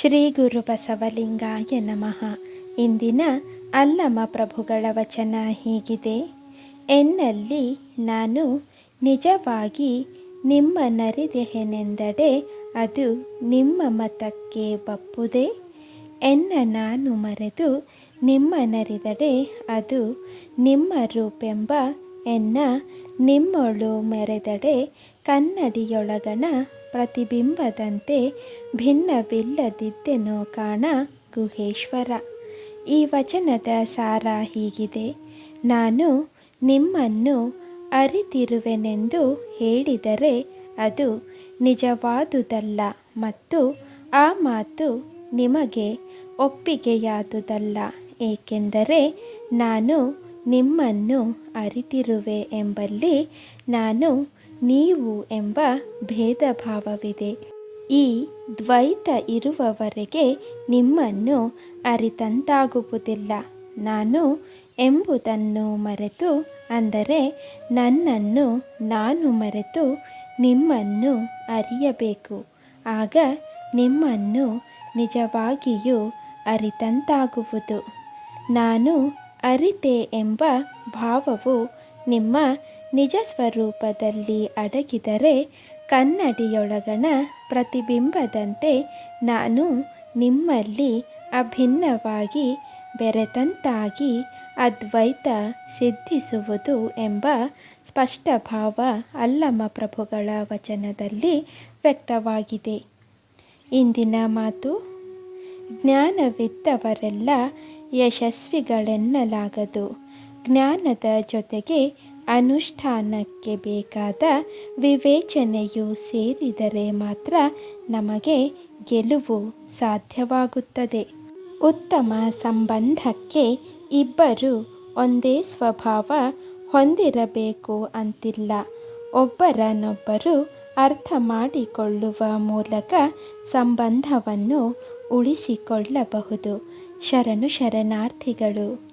ಶ್ರೀ ಗುರು ಬಸವಲಿಂಗಾಯ ನಮಃ. ಇಂದಿನ ಅಲ್ಲಮ ಪ್ರಭುಗಳ ವಚನ ಹೀಗಿದೆ. ಎನ್ನಲ್ಲಿ ನಾನು ನಿಜವಾಗಿ ನಿಮ್ಮ ನರಿದೆಹೆನೆಂದಡೆ ಅದು ನಿಮ್ಮ ಮತಕ್ಕೆ ಬಪ್ಪುದೆ. ಎನ್ನ ನಾನು ಮರೆತು ನಿಮ್ಮ ನರಿದಡೆ ಅದು ನಿಮ್ಮ ರೂಪೆಂಬ ಎನ್ನ ನಿಮ್ಮೊಳು ಮೆರೆದಡೆ ಕನ್ನಡಿಯೊಳಗಣ ಪ್ರತಿಬಿಂಬದಂತೆ ಭಿನ್ನವಿಲ್ಲದಿದ್ದೆನೋ ಕಾಣ ಗುಹೇಶ್ವರ ಈ ವಚನದ ಸಾರ ಹೀಗಿದೆ ನಾನು ನಿಮ್ಮನ್ನು ಅರಿತಿರುವೆನೆಂದು ಹೇಳಿದರೆ ಅದು ನಿಜವಾದುದಲ್ಲ ಮತ್ತು ಆ ಮಾತು ನಿಮಗೆ ಒಪ್ಪಿಗೆಯಾದುದಲ್ಲ ಏಕೆಂದರೆ ನಾನು ನಿಮ್ಮನ್ನು ಅರಿತಿರುವೆ ಎಂಬಲ್ಲಿ ನಾನು ನೀವು ಎಂಬ ಭೇದ ಭಾವವಿದೆ ಈ ದ್ವೈತ ಇರುವವರೆಗೆ ನಿಮ್ಮನ್ನು ಅರಿತಂತಾಗುವುದಿಲ್ಲ. ನಾನು ಎಂಬುದನ್ನು ಮರೆತು, ಅಂದರೆ ನನ್ನನ್ನು ನಾನು ಮರೆತು ನಿಮ್ಮನ್ನು ಅರಿಯಬೇಕು. ಆಗ ನಿಮ್ಮನ್ನು ನಿಜವಾಗಿಯೂ ಅರಿತಂತಾಗುವುದು. ನಾನು ಅರಿತೆ ಎಂಬ ಭಾವವು ನಿಮ್ಮ ನಿಜ ಸ್ವರೂಪದಲ್ಲಿ ಅಡಗಿದರೆ ಕನ್ನಡಿಯೊಳಗಣ ಪ್ರತಿಬಿಂಬದಂತೆ ನಾನು ನಿಮ್ಮಲ್ಲಿ ಅಭಿನ್ನವಾಗಿ ಬೆರೆತಂತಾಗಿ ಅದ್ವೈತ ಸಿದ್ಧಿಸುವುದು ಎಂಬ ಸ್ಪಷ್ಟ ಭಾವ ಅಲ್ಲಮ ಪ್ರಭುಗಳ ವಚನದಲ್ಲಿ ವ್ಯಕ್ತವಾಗಿದೆ. ಇಂದಿನ ಮಾತು ಜ್ಞಾನವಿದ್ದವರೆಲ್ಲ ಯಶಸ್ವಿಗಳೆನ್ನಲಾಗದು. ಜ್ಞಾನದ ಜೊತೆಗೆ ಅನುಷ್ಠಾನಕ್ಕೆ ಬೇಕಾದ ವಿವೇಚನೆಯು ಸೇರಿದರೆ ಮಾತ್ರ ನಮಗೆ ಗೆಲುವು ಸಾಧ್ಯವಾಗುತ್ತದೆ. ಉತ್ತಮ ಸಂಬಂಧಕ್ಕೆ ಇಬ್ಬರು ಒಂದೇ ಸ್ವಭಾವ ಹೊಂದಿರಬೇಕು ಅಂತಿಲ್ಲ. ಒಬ್ಬರನ್ನೊಬ್ಬರು ಅರ್ಥ ಮಾಡಿಕೊಳ್ಳುವ ಮೂಲಕ ಸಂಬಂಧವನ್ನು ಉಳಿಸಿಕೊಳ್ಳಬಹುದು. ಶರಣು ಶರಣಾರ್ಥಿಗಳು.